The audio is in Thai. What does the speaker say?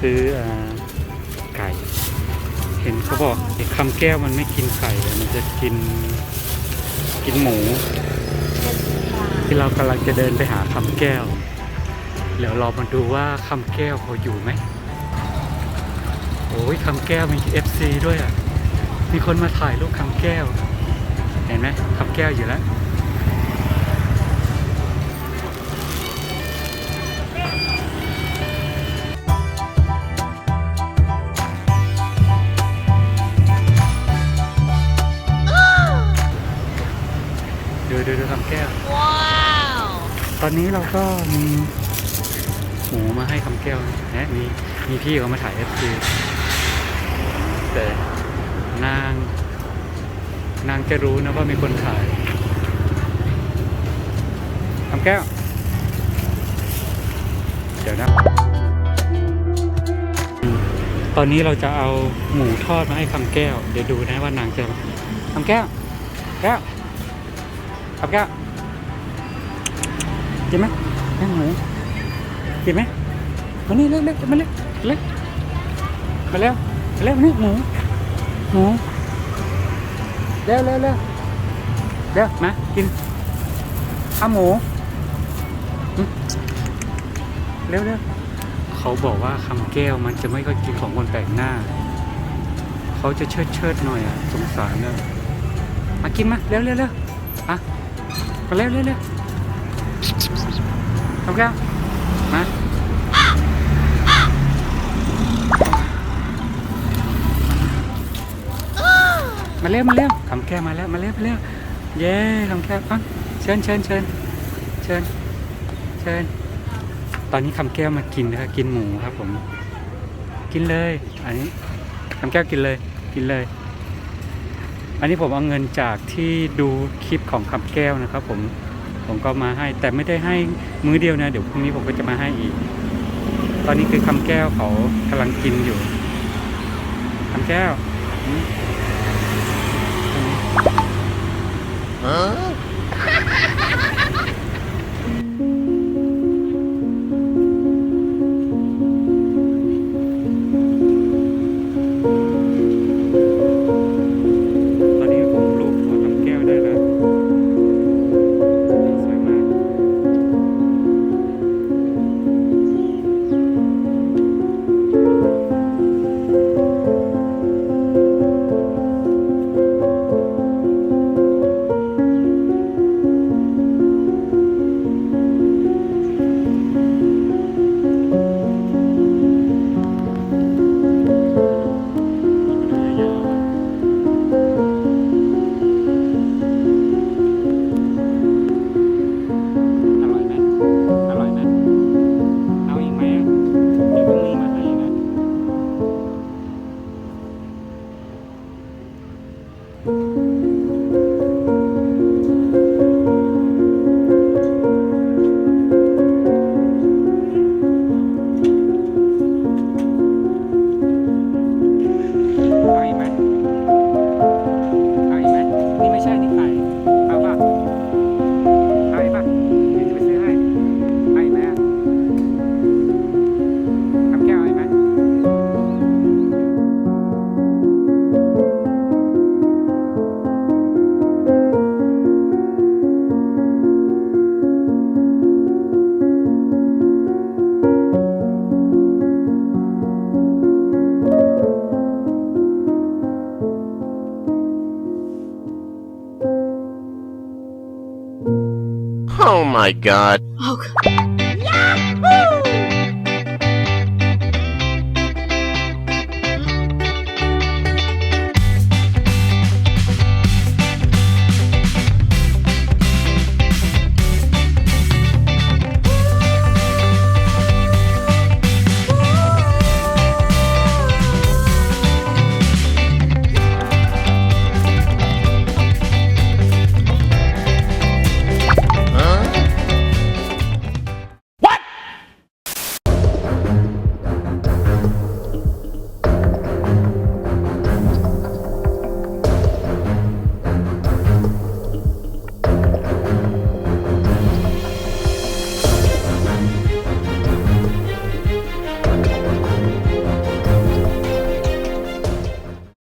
ซื้ออ่าไก่ เห็นเขาบอกไอ้คำแก้วมันไม่กินไก่อะมันจะกินกินหมู ที่เรากำลังจะเดินไปหาคำแก้ว เดี๋ยวเรามาดูว่าคำแก้วเขาอยู่ไหมโอ้ยคำแก้วมี FC ด้วยอะ มีคนมาถ่ายรูปคำแก้ว เห็นไหมคำแก้วอยู่แล้ว ดูดูดูคำแก้วตอนนี้เราก็มีหมูมาให้คำแก้วนะมีมีพี่เขามาถ่ายเอฟซีแต่นาง นางจะรู้นะว่ามีคนถ่ายคำแก้ว เดี๋ยวนะอืมตอนนี้เราจะเอาหมูทอดมาให้คำแก้ว เดี๋ยวดูนะว่านางจะคำแก้ว แก้ว คำแก้วกินไหมแม่หมูกินไหมมานี่เร็วเร็วมาเร็วเร็วมาเร็วมาเร็วมานี่หมูหมูเร็วเร็วเร็วเร็วมากินข้าวหมูเร็วเร็วเขาบอกว่าคำแก้วมันจะไม่ค่อยกินของคนแปลกหน้า เขาจะเชิดเชิดหน่อยอะสงสารเนอะมากินมาเร็วเร็วเร็วอะ มาเร็วเร็วเร็วคำแก้วมามาเร็วมาเร็วคำแก้วมาแล้วมาเร็วมาเร็วเย้คำแก้วอะเชิญเชิญเชิญเชิญเชิญตอนนี้คำแก้วมากินนะครับกินหมูครับผม กินเลย อันนี้คำแก้วกินเลย กินเลย อันนี้ผมเอาเงินจากที่ดูคลิปของคำแก้วนะครับ ผมผมก็มาให้แต่ไม่ได้ให้มื้อเดียวนะ เดี๋ยวพรุ่งนี้ผมก็จะมาให้อีก ตอนนี้คือคำแก้วเขากำลังกินอยู่คำแก้ว Oh my god. Oh,